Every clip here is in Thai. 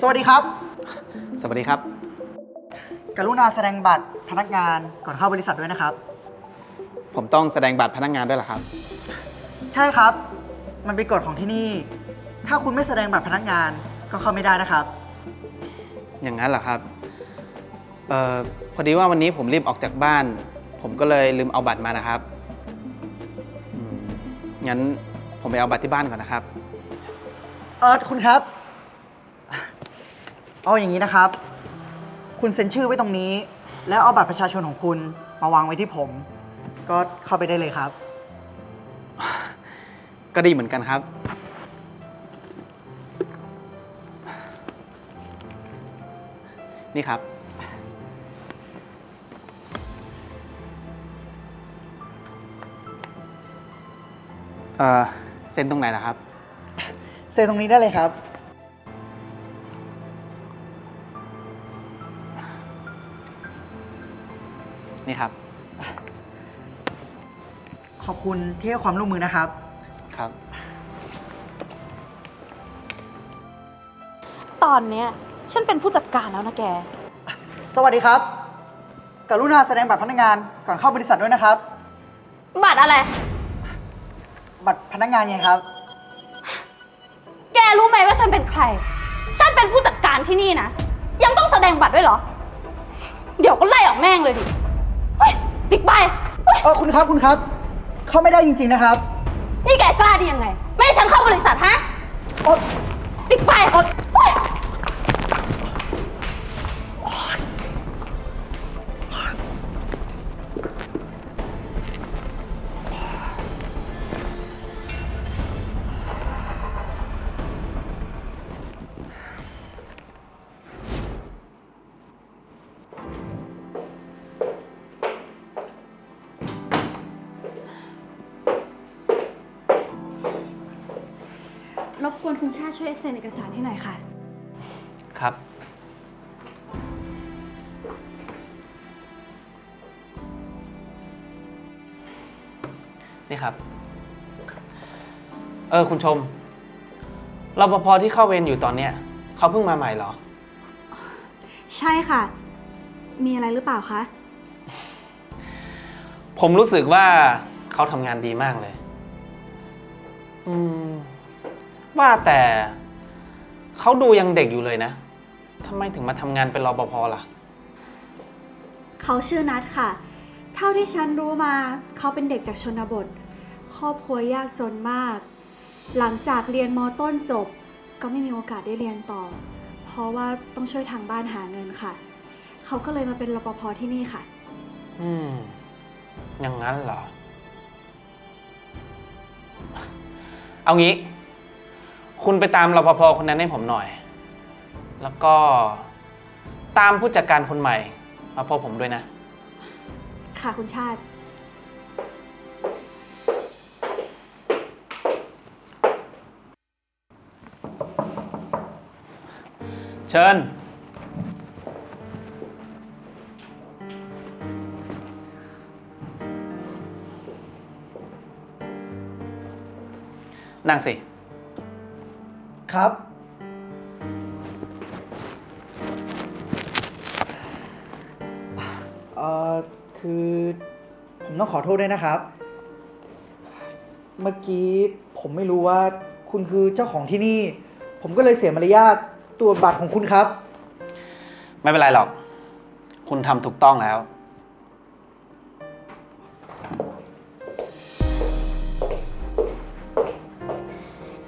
สวัสดีครับ สวัสดีครับ กรุณาแสดงบัตรพนักงานก่อนเข้าบริษัทด้วยนะครับ ผมต้องแสดงบัตรพนักงานด้วยเหรอครับ ใช่ครับ มันเป็นกฎของที่นี่ ถ้าคุณไม่แสดงบัตรพนักงานก็เข้าไม่ได้นะครับ อย่างนั้นเหรอครับเอ่อพอดีว่าวันนี้ผมรีบออกจากบ้าน ผมก็เลยลืมเอาบัตรมานะครับอืมงั้นผมไปเอาบัตรที่บ้านก่อนนะครับเออคุณครับ เอาอย่างนี้นะครับ คุณเซ็นชื่อไว้ตรงนี้ แล้วเอาบัตรประชาชนของคุณมาวางไว้ที่ผม ก็เข้าไปได้เลยครับ ก็ดีเหมือนกันครับ นี่ครับ เอ่อ เซ็นตรงไหนล่ะครับ เซ็นตรงนี้ได้เลยครับ นี่ครับ ขอบคุณที่ให้ความร่วมมือนะครับ ครับ ตอนเนี้ยฉันเป็นผู้จัดการแล้วนะแก สวัสดีครับ กรุณาแสดงบัตรพนักงานก่อนเข้าบริษัทด้วยนะครับ บัตรอะไร บัตรพนักงานไงครับแก รู้ไหมว่าฉันเป็นใคร ฉันเป็นผู้จัดการที่นี่นะ ยังต้องแสดงบัตรด้วยเหรอ เดี๋ยวก็ไล่ออกแม่งเลยดิ เฮ้ยดิกไปเฮ้ยเออคุณครับคุณครับ เข้าไม่ได้จริงๆนะครับนี่แกกล้าดียังไง ไม่ให้ฉันเข้าบริษัทฮะโอ๊ยดิกไปโอ๊ยเฮ้ย รบกวนคุณชาติช่วยเซ็นเอกสารให้หน่อยค่ะ ครับ นี่ครับ เออ คุณชมรปภที่เข้าเวรอยู่ตอนเนี้ยเขาเพิ่งมาใหม่เหรอ ใช่ค่ะ มีอะไรหรือเปล่าคะ ผมรู้สึกว่าเขาทำงานดีมากเลย อืม ว่าแต่เขาดูยังเด็กอยู่เลยนะทำไมถึงมาทำงานเป็นรปภล่ะ เขาชื่อนัทค่ะ เท่าที่ฉันรู้มาเขาเป็นเด็กจากชนบท ครอบครัวยากจนมาก หลังจากเรียนมต้นจบ ก็ไม่มีโอกาสได้เรียนต่อ เพราะว่าต้องช่วยทางบ้านหาเงินค่ะ เขาก็เลยมาเป็นรปภที่นี่ค่ะ อืม อย่างนั้นเหรอ เอางี้ คุณไปตามรปภคนนั้นให้ผมหน่อย แล้วก็ตามผู้จัดการคนใหม่ มาพบผมด้วยนะ ค่ะคุณชาติ เชิญ นั่งสิ ครับ เอ่อ คือ ผมต้องขอโทษด้วยนะครับ เมื่อกี้ผมไม่รู้ว่าคุณคือเจ้าของที่นี่ ผมก็เลยเสียมารยาทตัวจบัตรของคุณครับ ไม่เป็นไรหรอก คุณทำถูกต้องแล้ว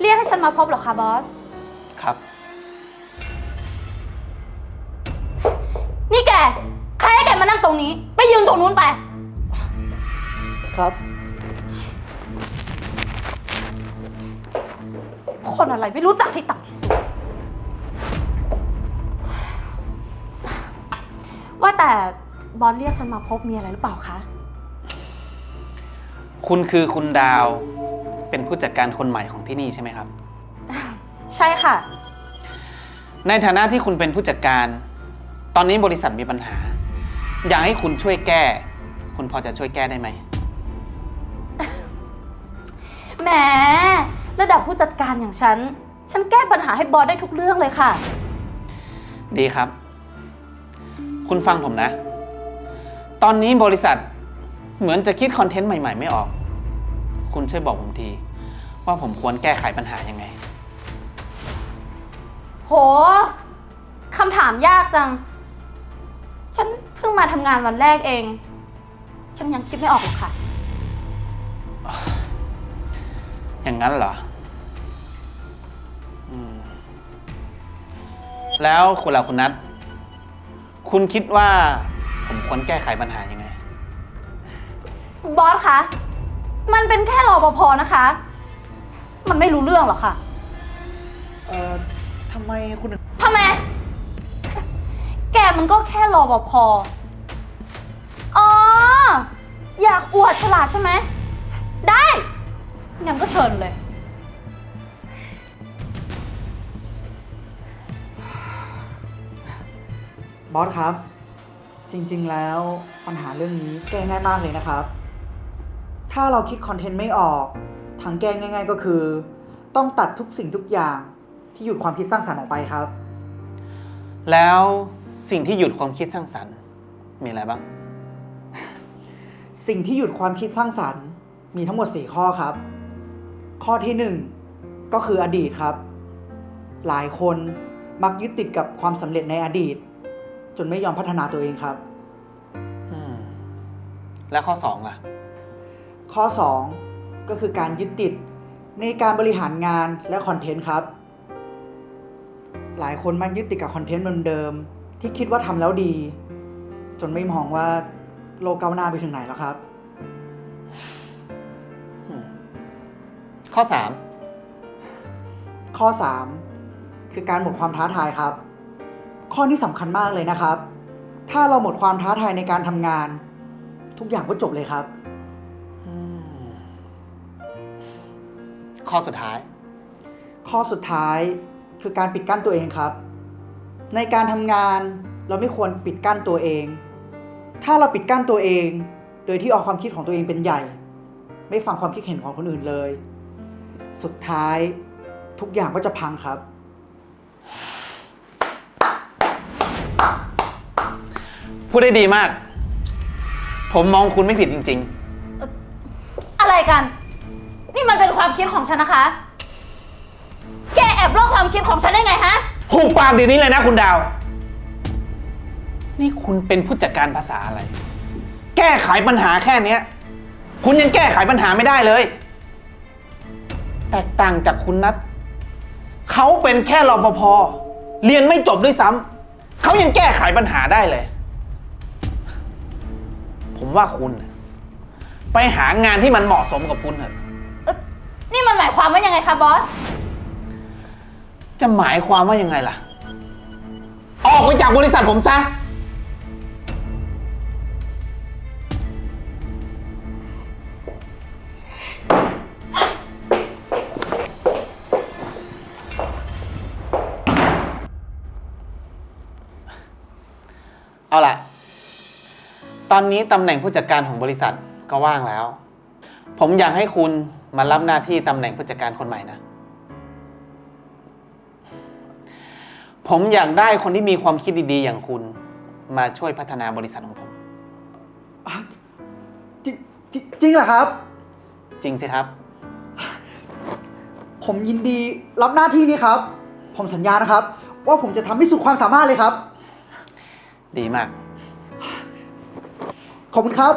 เรียกให้ฉันมาพบเหรอคะบอส ครับ นี่แก ใครให้แกมานั่งตรงนี้ ไปยืนตรงนู้นไป ครับ คนอะไรไม่รู้จักที่ต่ำที่สุด ว่าแต่บอสเรียกฉันมาพบมีอะไรหรือเปล่าคะ คุณคือคุณดาว เป็นผู้จัดการคนใหม่ของที่นี่ใช่ไหมครับ ใช่ค่ะ ในฐานะที่คุณเป็นผู้จัดการ ตอนนี้บริษัทมีปัญหา อยากให้คุณช่วยแก้ คุณพอจะช่วยแก้ได้ไหม แหมระดับผู้จัดการอย่างฉัน ฉันแก้ปัญหาให้บอสได้ทุกเรื่องเลยค่ะ ดีครับ คุณฟังผมนะ ตอนนี้บริษัทเหมือนจะคิดคอนเทนต์ใหม่ ๆ ไม่ออก คุณช่วยบอกผมที ว่าผมควรแก้ไขปัญหายังไง โห คำถามยากจัง ฉันเพิ่งมาทำงานวันแรกเอง ฉันยังคิดไม่ออกหรอกค่ะ อย่างนั้นเหรออืมแล้วคุณล่ะคุณนัทคุณคิดว่าผมควรแก้ไขปัญหายังไง บอสคะ มันเป็นแค่รอปภนะคะ มันไม่รู้เรื่องหรอกค่ะ เอ่อทำไมคุณถึงทำไม แกมันก็แค่รอปภอ๋อ อยากอวดฉลาดใช่ไหม ได้งั้นก็เชิญเลย บอสครับ จริงๆแล้วปัญหาเรื่องนี้แก้ง่ายมากเลยนะครับ ถ้าเราคิดคอนเทนต์ไม่ออกทางแก้ง่าย ๆ ก็คือ ต้องตัดทุกสิ่งทุกอย่าง ที่หยุดความคิดสร้างสรรค์ออกไปครับ แล้วสิ่งที่หยุดความคิดสร้างสรรค์ มีอะไรบ้าง สิ่งที่หยุดความคิดสร้างสรรค์ มีทั้งหมด 4 ข้อครับ ข้อที่ 1 ก็คืออดีตครับ หลายคนมักยึดติดกับความสำเร็จในอดีต จนไม่ยอมพัฒนาตัวเองครับ อืม แล้วข้อสองล่ะ ข้อ 2 ก็คือการยึดติดในการบริหารงานและคอนเทนต์ครับ หลายคนมักยึดติดกับคอนเทนต์เดิมๆที่คิดว่าทำแล้วดี จนไม่มองว่าโลกก้าวหน้าไปถึงไหนแล้วครับ ข้อสามข้อ 3 คือการหมดความท้าทายครับ ข้อนี้สำคัญมากเลยนะครับ ถ้าเราหมดความท้าทายในการทำงาน ทุกอย่างก็จบเลยครับอืมข้อสุดท้าย ข้อสุดท้าย คือการปิดกั้นตัวเองครับ ในการทำงานเราไม่ควรปิดกั้นตัวเอง ถ้าเราปิดกั้นตัวเอง โดยที่เอาความคิดของตัวเองเป็นใหญ่ ไม่ฟังความคิดเห็นของคนอื่นเลย สุดท้ายทุกอย่างก็จะพังครับ พูดได้ดีมาก ผมมองคุณไม่ผิดจริงอะไรกัน นี่มันเป็นความคิดของฉันนะคะ แกแอบลอกความคิดของฉันได้ไงฮะๆหูปากเดี๋ยวนี้เลยนะคุณดาว นี่คุณเป็นผู้จัดการภาษาอะไร แก้ไขปัญหาแค่เนี้ย คุณยังแก้ไขปัญหาไม่ได้เลย แตกต่างจากคุณนัทเขาเป็นแค่รปภเรียนไม่จบด้วยซ้ำเขายังแก้ไขปัญหาได้เลย ผมว่าคุณน่ะไปหางานที่มันเหมาะสมกับคุณเถอะ นี่มันหมายความว่ายังไงคะบอส จะหมายความว่ายังไงล่ะ ออกไปจากบริษัทผมซะ เอาล่ะ ตอนนี้ตำแหน่งผู้จัดการของบริษัทก็ว่างแล้ว ผมอยากให้คุณมารับหน้าที่ตำแหน่งผู้จัดการคนใหม่นะ ผมอยากได้คนที่มีความคิดดีๆ อย่างคุณ มาช่วยพัฒนาบริษัทของผมจริงจริงจริงเหรอครับ จริงสิครับ ผมยินดีรับหน้าที่นี้ครับ ผมสัญญานะครับ ว่าผมจะทำให้สุดความสามารถเลยครับ ดีมาก ขอบคุณครับ